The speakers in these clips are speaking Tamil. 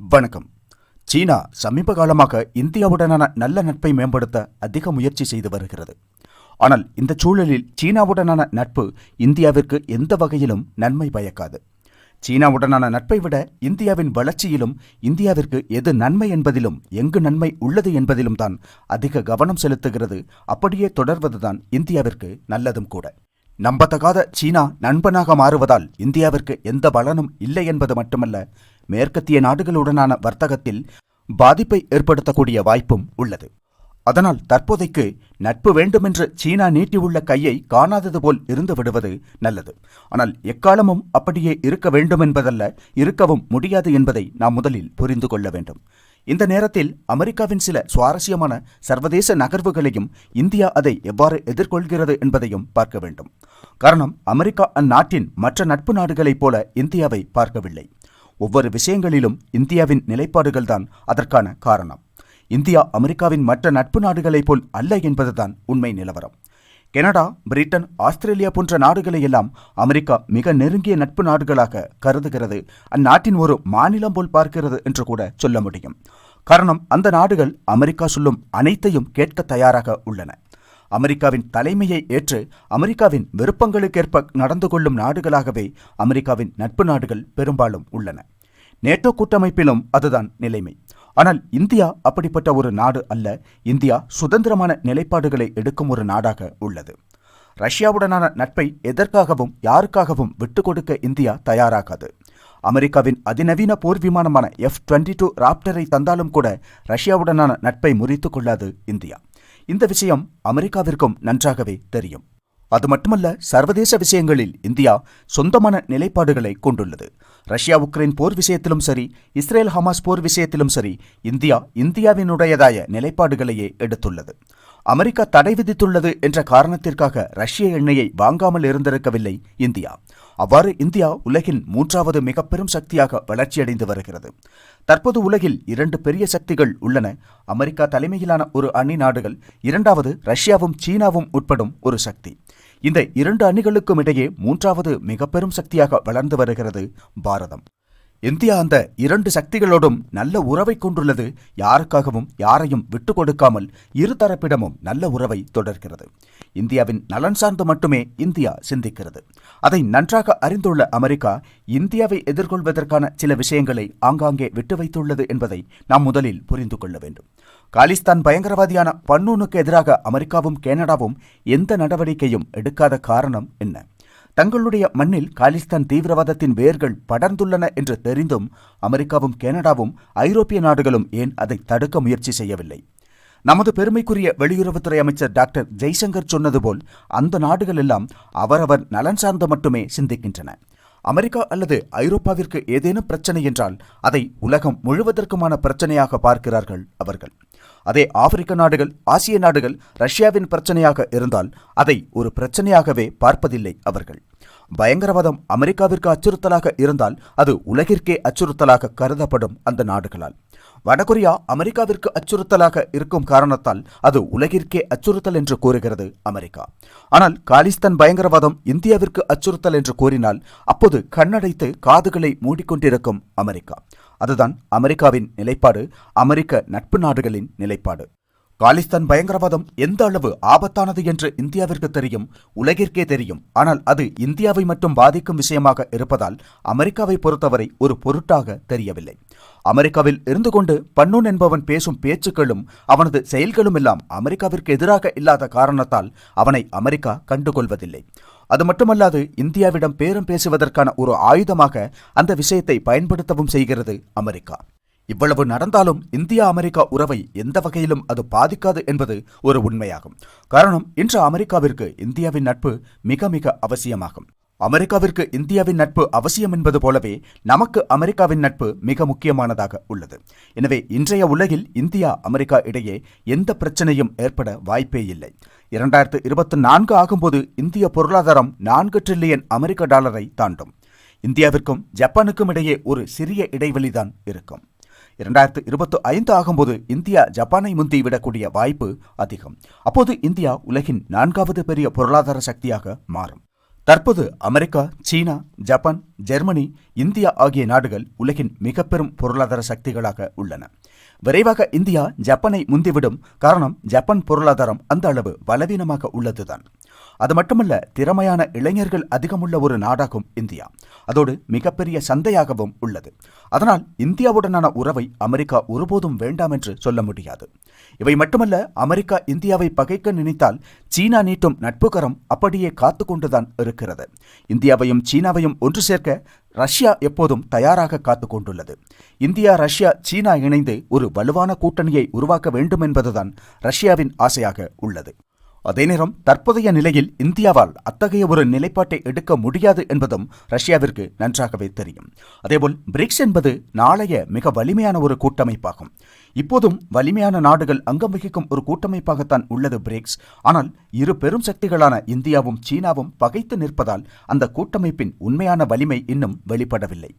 வணக்கம். சீனா சமீப காலமாக இந்தியாவுடனான நல்ல நட்பை மேம்படுத்த அதிக முயற்சி செய்து வருகிறது. ஆனால் இந்த சூழலில் சீனாவுடனான நட்பு இந்தியாவிற்கு எந்த வகையிலும் நன்மை பயக்காது. சீனாவுடனான நட்பை விட இந்தியாவின் வளர்ச்சியிலும் இந்தியாவிற்கு எது நன்மை என்பதிலும் எங்கு நன்மை உள்ளது என்பதிலும் தான் அதிக கவனம் செலுத்துகிறது. அப்படியே தொடர்வதுதான் இந்தியாவிற்கு நல்லதும் கூட. நம்பத்தகாத சீனா நண்பனாக மாறுவதால் இந்தியாவிற்கு எந்த பலனும் இல்லை என்பது மட்டுமல்ல மேற்கத்திய நாடுகளுடனான வர்த்தகத்தில் பாதிப்பை ஏற்படுத்தக்கூடிய வாய்ப்பும் உள்ளது. அதனால் தற்போதைக்கு நட்பு வேண்டுமென்று சீனா நீட்டியுள்ள கையை காணாதது போல் இருந்து விடுவது நல்லது. ஆனால் எக்காலமும் அப்படியே இருக்க வேண்டும் என்பதல்ல இருக்கவும் முடியாது என்பதை நாம் முதலில் புரிந்து கொள்ள வேண்டும். இந்த நேரத்தில் அமெரிக்காவின் சில சுவாரஸ்யமான சர்வதேச நகர்வுகளையும் இந்தியா அதை எவ்வாறு எதிர்கொள்கிறது என்பதையும் பார்க்க வேண்டும். காரணம் அமெரிக்கா அந்நாட்டின் மற்ற நட்பு நாடுகளைப் போல இந்தியாவை பார்க்கவில்லை. ஒவ்வொரு விஷயங்களிலும் இந்தியாவின் நிலைப்பாடுகள்தான் அதற்கான காரணம். இந்தியா அமெரிக்காவின் மற்ற நட்பு நாடுகளைப் போல் அல்ல என்பதுதான் உண்மை நிலவரம். கனடா பிரிட்டன் ஆஸ்திரேலியா போன்ற நாடுகளை எல்லாம் அமெரிக்கா மிக நெருங்கிய நட்பு நாடுகளாக கருதுகிறது. அந்நாட்டின் ஒரு மாநிலம் போல் பார்க்கிறது என்று கூட சொல்ல முடியும். காரணம் அந்த நாடுகள் அமெரிக்கா சொல்லும் அனைத்தையும் கேட்க தயாராக உள்ளன. அமெரிக்காவின் தலைமையை ஏற்று அமெரிக்காவின் விருப்பங்களுக்கேற்ப நடந்து கொள்ளும் நாடுகளாகவே அமெரிக்காவின் நட்பு நாடுகள் பெரும்பாலும் உள்ளன. நேட்டோ கூட்டமைப்பிலும் அதுதான் நிலைமை. ஆனால் இந்தியா அப்படிப்பட்ட ஒரு நாடு அல்ல இந்தியா சுதந்திரமான நிலைப்பாடுகளை எடுக்கும் ஒரு நாடாக உள்ளது. ரஷ்யாவுடனான நட்பை எதற்காகவும் யாருக்காகவும் விட்டுக் கொடுக்க இந்தியா தயாராகாது. அமெரிக்காவின் அதிநவீன போர் விமானமான எஃப் டுவெண்ட்டி டூ ராப்டரை தந்தாலும் கூட ரஷ்யாவுடனான நட்பை முறித்துக் கொள்ளாது இந்தியா. இந்த விஷயம் அமெரிக்காவிற்கும் நன்றாகவே தெரியும். அது மட்டுமல்ல சர்வதேச விஷயங்களில் இந்தியா சொந்தமான நிலைப்பாடுகளை கொண்டுள்ளது. ரஷ்யா உக்ரைன் போர் விஷயத்திலும் சரி இஸ்ரேல் ஹமாஸ் போர் விஷயத்திலும் சரி இந்தியா இந்தியாவினுடையதாய நிலைப்பாடுகளையே எடுத்துள்ளது. அமெரிக்கா தடை விதித்துள்ளது என்ற காரணத்திற்காக ரஷ்ய எண்ணெயை வாங்காமல் இருந்திருக்கவில்லை இந்தியா. அவ்வாறு இந்தியா உலகின் மூன்றாவது மிக பெரும் சக்தியாக வளர்ச்சியடைந்து வருகிறது. தற்போது உலகில் இரண்டு பெரிய சக்திகள் உள்ளன. அமெரிக்கா தலைமையிலான ஒரு அணி நாடுகள் இரண்டாவது ரஷ்யாவும் சீனாவும் உட்படும் ஒரு சக்தி. இந்த இரண்டு அணிகளுக்கும் இடையே மூன்றாவது மிக பெரும் சக்தியாக வளர்ந்து வருகிறது பாரதம். இந்தியா அந்த இரண்டு சக்திகளோடும் நல்ல உறவை கொண்டுள்ளது. யாருக்காகவும் யாரையும் விட்டுக் கொடுக்காமல் இருதரப்பிடமும் நல்ல உறவை தொடர்கிறது. இந்தியாவின் நலன் சார்ந்து மட்டுமே இந்தியா சிந்திக்கிறது. அதை நன்றாக அறிந்துள்ள அமெரிக்கா இந்தியாவை எதிர்கொள்வதற்கான சில விஷயங்களை ஆங்காங்கே விட்டு வைத்துள்ளது என்பதை நாம் முதலில் புரிந்து கொள்ள வேண்டும். காலிஸ்தான் பயங்கரவாதியான பன்னூனுக்கு எதிராக அமெரிக்காவும் கனடாவும் எந்த நடவடிக்கையும் எடுக்காத காரணம் என்ன? தங்களுடைய மண்ணில் காலிஸ்தான் தீவிரவாதத்தின் வேர்கள் படர்ந்துள்ளன என்று தெரிந்தும் அமெரிக்காவும் கனடாவும் ஐரோப்பிய நாடுகளும் ஏன் அதை தடுக்க முயற்சி செய்யவில்லை? நமது பெருமைக்குரிய வெளியுறவுத்துறை அமைச்சர் டாக்டர் ஜெய்சங்கர் சொன்னது போல் அந்த நாடுகள் எல்லாம் அவரவர் நலன் சார்ந்து மட்டுமே சிந்திக்கின்றன. அமெரிக்கா அல்லது ஐரோப்பாவிற்கு ஏதேனும் பிரச்சனை என்றால் அதை உலகம் முழுவதற்குமான பிரச்சனையாக பார்க்கிறார்கள் அவர்கள். அதே ஆப்பிரிக்க நாடுகள் ஆசிய நாடுகள் ரஷ்யாவின் பிரச்சனையாக இருந்தால் அதை ஒரு பிரச்சனையாகவே பார்ப்பதில்லை அவர்கள். பயங்கரவாதம் அமெரிக்காவிற்கு அச்சுறுத்தலாக இருந்தால் அது உலகிற்கே அச்சுறுத்தலாக கருதப்படும் அந்த நாடுகளால். வடகொரியா அமெரிக்காவிற்கு அச்சுறுத்தலாக இருக்கும் காரணத்தால் அது உலகிற்கே அச்சுறுத்தல் என்று கூறுகிறது அமெரிக்கா. ஆனால் காலிஸ்தான் பயங்கரவாதம் இந்தியாவிற்கு அச்சுறுத்தல் என்று கூறினால் அப்போது கண்ணடைத்து காதுகளை மூடிக்கொண்டிருக்கும் அமெரிக்கா. அதுதான் அமெரிக்காவின் நிலைப்பாடு அமெரிக்க நட்பு நாடுகளின் நிலைப்பாடு. காலிஸ்தான் பயங்கரவாதம் எந்த அளவு ஆபத்தானது என்று இந்தியாவிற்கு தெரியும் உலகிற்கே தெரியும். ஆனால் அது இந்தியாவை மட்டும் பாதிக்கும் விஷயமாக இருப்பதால் அமெரிக்காவை பொறுத்தவரை ஒரு பொருட்டாக தெரியவில்லை. அமெரிக்காவில் இருந்து கொண்டு பன்னூன் என்பவன் பேசும் பேச்சுக்களும் அவனது செயல்களும் எல்லாம் அமெரிக்காவிற்கு எதிராக இல்லாத காரணத்தால் அவனை அமெரிக்கா கண்டுகொள்வதில்லை. அது மட்டுமல்லாது இந்தியாவிடம் பேரம் பேசுவதற்கான ஒரு ஆயுதமாக அந்த விஷயத்தை பயன்படுத்தவும் செய்கிறது அமெரிக்கா. இவ்வளவு நடந்தாலும் இந்தியா அமெரிக்கா உறவை எந்த வகையிலும் அது பாதிக்காது என்பது ஒரு உண்மையாகும். காரணம் இன்று அமெரிக்காவிற்கு இந்தியாவின் நட்பு மிக மிக அவசியமாகும். அமெரிக்காவிற்கு இந்தியாவின் நட்பு அவசியம் என்பது போலவே நமக்கு அமெரிக்காவின் நட்பு மிக முக்கியமானதாக உள்ளது. எனவே இன்றைய உலகில் இந்தியா அமெரிக்கா இடையே எந்த பிரச்சனையும் ஏற்பட வாய்ப்பே இல்லை. இரண்டாயிரத்து இருபத்தி நான்கு ஆகும்போது இந்திய பொருளாதாரம் நான்கு டிரில்லியன் அமெரிக்க டாலரை தாண்டும். இந்தியாவிற்கும் ஜப்பானுக்கும் இடையே ஒரு சிறிய இடைவெளிதான் இருக்கும். இரண்டாயிரத்து இருபத்தி ஐந்து ஆகும்போது இந்தியா ஜப்பானை முந்தி விடக்கூடிய வாய்ப்பு அதிகம். அப்போது இந்தியா உலகின் நான்காவது பெரிய பொருளாதார சக்தியாக மாறும். தற்போது America China Japan Germany India ஆகிய நாடுகள் உலகின் மிக பெரும் பொருளாதார சக்திகளாக உள்ளன. விரைவாக இந்தியா ஜப்பானை முந்திவிடும் காரணம் ஜப்பான் பொருளாதாரம் அந்த அளவு பலவீனமாக உள்ளதுதான். அது மட்டுமல்ல திறமையான இளைஞர்கள் அதிகமுள்ள ஒரு நாடாகும் இந்தியா. அதோடு மிகப்பெரிய சந்தையாகவும் உள்ளது. அதனால் இந்தியாவுடனான உறவை அமெரிக்கா ஒருபோதும் வேண்டாம் என்று சொல்ல முடியாது. இவை மட்டுமல்ல அமெரிக்கா இந்தியாவை பகைக்க நினைத்தால் சீனா நீட்டும் நட்புகரம் அப்படியே காத்து கொண்டுதான் இருக்கிறது. இந்தியாவையும் சீனாவையும் ஒன்று சேர்க்க ரஷ்யா எப்போதும் தயாராக காத்து கொண்டுள்ளது இந்தியா ரஷ்யா சீனா இணைந்து ஒரு வலுவான கூட்டணியை உருவாக்க வேண்டும் என்பதுதான் ரஷ்யாவின் ஆசையாக உள்ளது. அதே நேரம் தற்போதைய நிலையில் இந்தியாவால் அத்தகைய ஒரு நிலைப்பாட்டை எடுக்க முடியாது என்பதும் ரஷ்யாவிற்கு நன்றாகவே தெரியும். அதேபோல் பிரிக்ஸ் என்பது நாளைய மிக வலிமையான ஒரு கூட்டமைப்பாகும். இப்போதும் வலிமையான நாடுகள் அங்கம் வகிக்கும் ஒரு கூட்டமைப்பாகத்தான் உள்ளது பிரிக்ஸ். ஆனால் இரு பெரும் சக்திகளான இந்தியாவும் சீனாவும் பகைத்து நிற்பதால் அந்த கூட்டமைப்பின் உண்மையான வலிமை இன்னும் வெளிப்படவில்லை.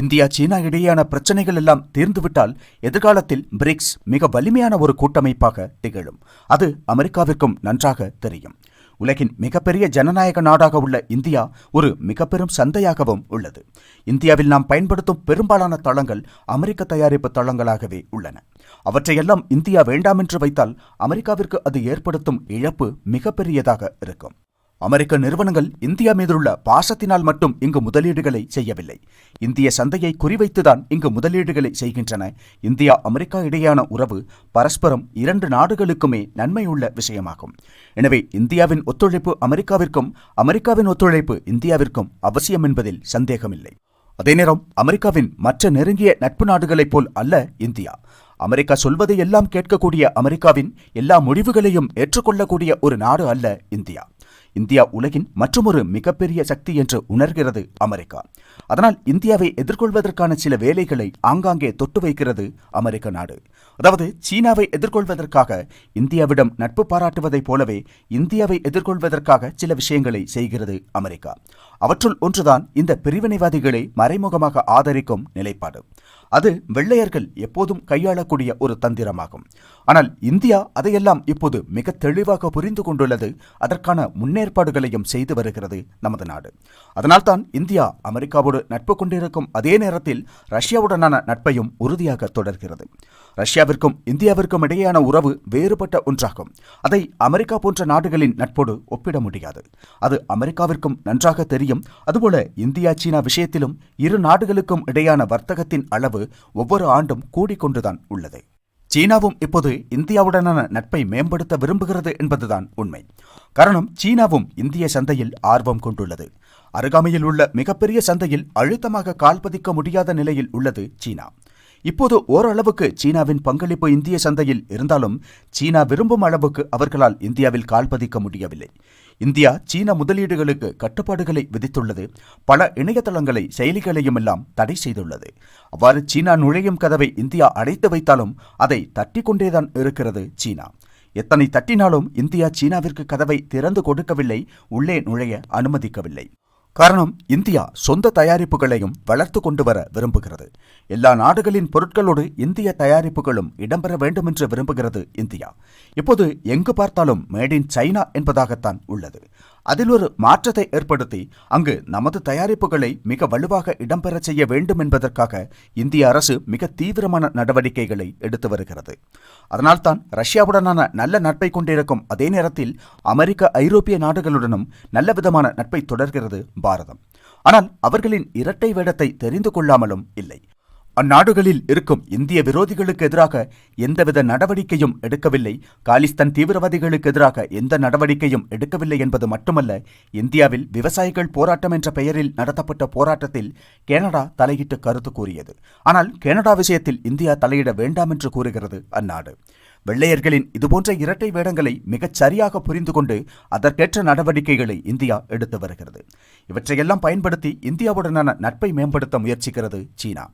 இந்தியா சீனா இடையேயான பிரச்சனைகள் எல்லாம் தீர்ந்துவிட்டால் எதிர்காலத்தில் பிரிக்ஸ் மிக வலிமையான ஒரு கூட்டமைப்பாக திகழும். அது அமெரிக்காவிற்கும் நன்றாக தெரியும். உலகின் மிகப்பெரிய ஜனநாயக நாடாக உள்ள இந்தியா ஒரு மிக பெரும் சந்தையாகவும் உள்ளது. இந்தியாவில் நாம் பயன்படுத்தும் பெரும்பாலான தளங்கள் அமெரிக்க தயாரிப்பு தளங்களாகவே உள்ளன. அவற்றையெல்லாம் இந்தியா வேண்டாம் என்று வைத்தால் அமெரிக்காவிற்கு அது ஏற்படுத்தும் இழப்பு மிகப்பெரியதாக இருக்கும். அமெரிக்க நிறுவனங்கள் இந்தியா மீதுள்ள பாசத்தினால் மட்டும் இங்கு முதலீடுகளை செய்யவில்லை. இந்திய சந்தையை குறிவைத்துதான் இங்கு முதலீடுகளை செய்கின்றன. இந்தியா அமெரிக்கா இடையேயான உறவு பரஸ்பரம் இரண்டு நாடுகளுக்குமே நன்மையுள்ள விஷயமாகும். எனவே இந்தியாவின் ஒத்துழைப்பு அமெரிக்காவிற்கும் அமெரிக்காவின் ஒத்துழைப்பு இந்தியாவிற்கும் அவசியம் என்பதில் சந்தேகமில்லை. அதே நேரம் அமெரிக்காவின் மற்ற நெருங்கிய நட்பு நாடுகளைப் போல் அல்ல இந்தியா. அமெரிக்கா சொல்வதை எல்லாம் கேட்கக்கூடிய அமெரிக்காவின் எல்லா முடிவுகளையும் ஏற்றுக்கொள்ளக்கூடிய ஒரு நாடு அல்ல இந்தியா. இந்தியா உலகின் மற்றொரு மிகப்பெரிய சக்தி என்று உணர்கிறது அமெரிக்கா. அதனால் இந்தியாவை எதிர்கொள்வதற்கான சில வேலைகளை ஆங்காங்கே தொட்டு வைக்கிறது அமெரிக்க நாடு. அதாவது சீனாவை எதிர்கொள்வதற்காக இந்தியாவிடம் நட்பு பாராட்டுவதைப் போலவே இந்தியாவை எதிர்கொள்வதற்காக சில விஷயங்களை செய்கிறது அமெரிக்கா. அவற்றுள் ஒன்றுதான் இந்த பிரிவினைவாதிகளை மறைமுகமாக ஆதரிக்கும் நிலைப்பாடு. அது வெள்ளையர்கள் எப்போதும் கையாளக்கூடிய ஒரு தந்திரமாகும். ஆனால் இந்தியா அதையெல்லாம் இப்போது மிக தெளிவாக புரிந்து கொண்டுள்ளது. அதற்கான முன்னேற்பாடுகளையும் செய்து வருகிறது நமது நாடு. அதனால்தான் இந்தியா அமெரிக்காவோடு நட்பு கொண்டிருக்கும் அதே நேரத்தில் ரஷ்யாவுடனான நட்பையும் உறுதியாக தொடர்கிறது. ரஷ்யாவிற்கும் இந்தியாவிற்கும் இடையேயான உறவு வேறுபட்ட ஒன்றாகும். அதை அமெரிக்கா போன்ற நாடுகளின் நட்போடு ஒப்பிட முடியாது. அது அமெரிக்காவிற்கும் நன்றாக தெரியும். அதுபோல இந்தியா சீனா விஷயத்திலும் இரு நாடுகளுக்கும் இடையான வர்த்தகத்தின் அளவு ஒவ்வொரு ஆண்டும் கூடிக்கொண்டுதான் உள்ளது. சீனாவும் இப்போது இந்தியாவுடனான நட்பை மேம்படுத்த விரும்புகிறது என்பதுதான் உண்மை. காரணம் சீனாவும் இந்திய சந்தையில் ஆர்வம் கொண்டுள்ளது. அருகாமையில் உள்ள மிகப்பெரிய சந்தையில் அழுத்தமாக கால்பதிக்க முடியாத நிலையில் உள்ளது சீனா. இப்போது ஓரளவுக்கு சீனாவின் பங்களிப்பு இந்திய சந்தையில் இருந்தாலும் சீனா விரும்பும் அளவுக்கு அவர்களால் இந்தியாவில் கால்பதிக்க முடியவில்லை. இந்தியா சீன முதலீடுகளுக்கு கட்டுப்பாடுகளை விதித்துள்ளது. பல இணையதளங்களை செயலிகளையும் எல்லாம் தடை செய்துள்ளது. அவ்வாறு சீனா நுழையும் கதவை இந்தியா அடைத்து வைத்தாலும் அதை தட்டி கொண்டேதான் இருக்கிறது சீனா. எத்தனை தட்டினாலும் இந்தியா சீனாவிற்கு கதவை திறந்து கொடுக்கவில்லை உள்ளே நுழைய அனுமதிக்கவில்லை. காரணம் இந்தியா சொந்த தயாரிப்புகளையும் வளர்த்து கொண்டு வர விரும்புகிறது. எல்லா நாடுகளின் பொருட்களோடு இந்திய தயாரிப்புகளும் இடம்பெற வேண்டும் என்று விரும்புகிறது இந்தியா. இப்போது எங்கு பார்த்தாலும் மேட் இன் சைனா என்பதாகத்தான் உள்ளது. அதில் ஒரு மாற்றத்தை ஏற்படுத்தி அங்கு நமது தயாரிப்புகளை மிக வலுவாக இடம்பெறச் செய்ய வேண்டும் என்பதற்காக இந்திய அரசு மிக தீவிரமான நடவடிக்கைகளை எடுத்து வருகிறது. அதனால்தான் ரஷ்யாவுடனான நல்ல நட்பை கொண்டிருக்கும் அதே நேரத்தில் அமெரிக்க ஐரோப்பிய நாடுகளுடனும் நல்ல விதமான நட்பை தொடர்கிறது பாரதம். ஆனால் அவர்களின் இரட்டை வேடத்தை தெரிந்து கொள்ளாமலும் இல்லை. அந்நாடுகளில் இருக்கும் இந்திய விரோதிகளுக்கு எதிராக எந்தவித நடவடிக்கையும் எடுக்கவில்லை. காலிஸ்தான் தீவிரவாதிகளுக்கு எதிராக எந்த நடவடிக்கையும் எடுக்கவில்லை என்பது மட்டுமல்ல இந்தியாவில் விவசாயிகள் போராட்டம் என்ற பெயரில் நடத்தப்பட்ட போராட்டத்தில் கனடா தலையிட்டு கருத்து கூறியது. ஆனால் கனடா விஷயத்தில் இந்தியா தலையிட வேண்டாம் என்று கூறுகிறது அந்நாடு. வெள்ளையர்களின் இதுபோன்ற இரட்டை வேடங்களை மிகச் சரியாக புரிந்து கொண்டு அதற்கேற்ற நடவடிக்கைகளை இந்தியா எடுத்து வருகிறது. இவற்றையெல்லாம் பயன்படுத்தி இந்தியாவுடனான நட்பை மேம்படுத்த முயற்சிக்கிறது சீனா.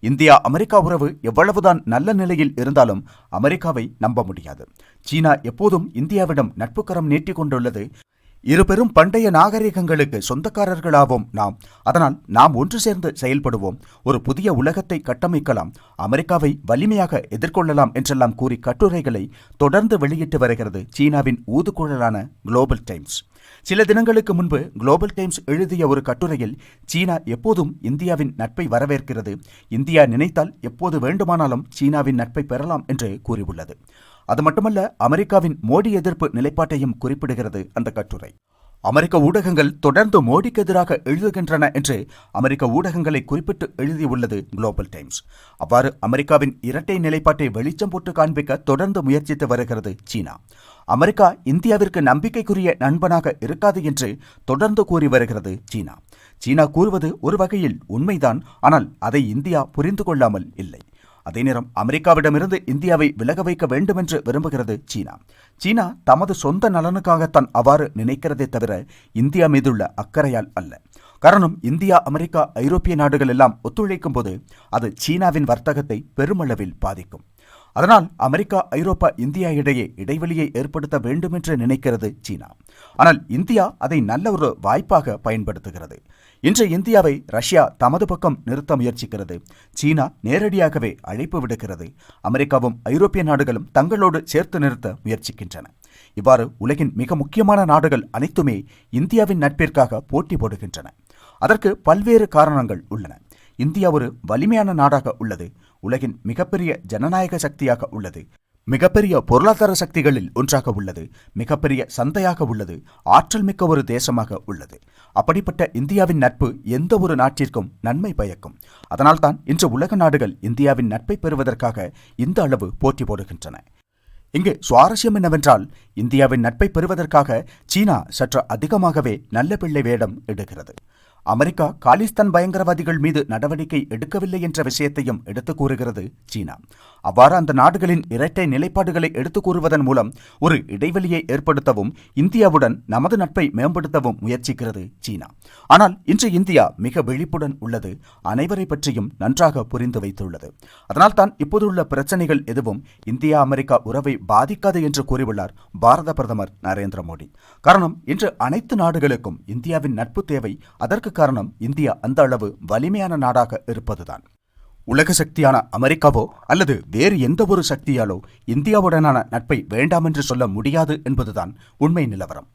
இந்தியா அமெரிக்கா உறவு எவ்வளவுதான் நல்ல நிலையில் இருந்தாலும் அமெரிக்காவை நம்ப முடியாது. சீனா எப்போதும் இந்தியாவிடம் நட்புக்கரம் நீட்டிக்கொண்டுள்ளது இருபெரும் இரு பெரும் பண்டைய நாகரிகங்களுக்கு சொந்தக்காரர்களாவோம் நாம். அதனால் நாம் ஒன்று சேர்ந்து செயல்படுவோம். ஒரு புதிய உலகத்தை கட்டமைக்கலாம். அமெரிக்காவை வலிமையாக எதிர்கொள்ளலாம் என்றெல்லாம் கூறி கட்டுரைகளை தொடர்ந்து வெளியிட்டு வருகிறது சீனாவின் ஊதுகுழலான குளோபல் டைம்ஸ் சில தினங்களுக்கு முன்பு குளோபல் டைம்ஸ் எழுதிய ஒரு கட்டுரையில் சீனா எப்போதும் இந்தியாவின் நட்பை வரவேற்கிறது. இந்தியா நினைத்தால் எப்போது வேண்டுமானாலும் சீனாவின் நட்பை பெறலாம் என்று கூறியுள்ளது. அது மட்டுமல்ல அமெரிக்காவின் மோடி எதிர்ப்பு நிலைப்பாட்டையும் குறிப்பிடுகிறது அந்த கட்டுரை. அமெரிக்க ஊடகங்கள் தொடர்ந்து மோடிக்கு எதிராக எழுதுகின்றன என்று அமெரிக்க ஊடகங்களை குறிப்பிட்டு எழுதியுள்ளது குளோபல் டைம்ஸ் அவ்வாறு அமெரிக்காவின் இரட்டை நிலைப்பாட்டை வெளிச்சம் போட்டு காண்பிக்க தொடர்ந்து முயற்சித்து வருகிறது சீனா. அமெரிக்கா இந்தியாவிற்கு நம்பிக்கைக்குரிய நண்பனாக இருக்காது என்று தொடர்ந்து கூறி வருகிறது சீனா. சீனா கூறுவது ஒரு வகையில் உண்மைதான் ஆனால் அதை இந்தியா புரிந்து கொள்ளாமல் இல்லை. அதே நேரம் அமெரிக்காவிடமிருந்து இந்தியாவை விலக வைக்க வேண்டுமென்று விரும்புகிறது சீனா. சீனா தமது சொந்த நலனுக்காகத்தான் அவ்வாறு நினைக்கிறதே தவிர இந்தியா மீதுள்ள அக்கறையால் அல்ல. காரணம் இந்தியா அமெரிக்கா ஐரோப்பிய நாடுகள் எல்லாம் ஒத்துழைக்கும் போது அது சீனாவின் வர்த்தகத்தை பெருமளவில் பாதிக்கும். அதனால் அமெரிக்கா ஐரோப்பா இந்தியா இடையே இடைவெளியை ஏற்படுத்த வேண்டும் என்று நினைக்கிறது சீனா. ஆனால் இந்தியா அதை நல்ல ஒரு வாய்ப்பாக பயன்படுத்துகிறது. இன்று இந்தியாவை ரஷ்யா தமது பக்கம் நிறுத்த முயற்சிக்கிறது. சீனா நேரடியாகவே அழைப்பு விடுக்கிறது. அமெரிக்காவும் ஐரோப்பிய நாடுகளும் தங்களோடு சேர்த்து நிறுத்த முயற்சிக்கின்றன. இவ்வாறு உலகின் மிக முக்கியமான நாடுகள் அனைத்துமே இந்தியாவின் நட்பிற்காக போட்டி போடுகின்றன. அதற்கு பல்வேறு காரணங்கள் உள்ளன. இந்தியா ஒரு வலிமையான நாடாக உள்ளது. உலகின் மிகப்பெரிய ஜனநாயக சக்தியாக உள்ளது. மிகப்பெரிய பொருளாதார சக்திகளில் ஒன்றாக உள்ளது. மிகப்பெரிய சந்தையாக உள்ளது. ஆற்றல் மிக்க ஒரு தேசமாக உள்ளது. அப்படிப்பட்ட இந்தியாவின் நட்பு எந்த ஒரு நாட்டிற்கும் நன்மை பயக்கும். அதனால்தான் இன்று உலக நாடுகள் இந்தியாவின் நட்பை பெறுவதற்காக இந்த அளவு போட்டி போடுகின்றன. இங்கு சுவாரஸ்யம் என்னவென்றால் இந்தியாவின் நட்பை பெறுவதற்காக சீனா சற்று அதிகமாகவே நல்ல பிள்ளை வேடம் எடுக்கிறது அமெரிக்கா காலிஸ்தான் பயங்கரவாதிகள் மீது நடவடிக்கை எடுக்கவில்லை என்ற விஷயத்தையும் எடுத்து கூறுகிறது சீனா. அவ்வாறு அந்த நாடுகளின் இரட்டை நிலைப்பாடுகளை எடுத்து கூறுவதன் மூலம் ஒரு இடைவெளியை ஏற்படுத்தவும் இந்தியாவுடன் நமது நட்பை மேம்படுத்தவும் முயற்சிக்கிறது சீனா. ஆனால் இன்று இந்தியா மிக விழிப்புடன் உள்ளது அனைவரை பற்றியும் நன்றாக புரிந்து வைத்துள்ளது. அதனால்தான் இப்போதுள்ள பிரச்சனைகள் எதுவும் இந்தியா அமெரிக்கா உறவை பாதிக்காது என்று கூறியுள்ளார் பாரத பிரதமர் நரேந்திர மோடி. காரணம் இன்று அனைத்து நாடுகளுக்கும் இந்தியாவின் நட்பு தேவை அதற்கு காரணம் இந்தியா அந்த அளவு வலிமையான நாடாக இருப்பதுதான். உலக சக்தியான அமெரிக்காவோ அல்லது வேறு எந்த ஒரு சக்தியாலோ இந்தியாவுடனான நட்பை வேண்டாம் என்று சொல்ல முடியாது என்பதுதான் உண்மை நிலவரம்.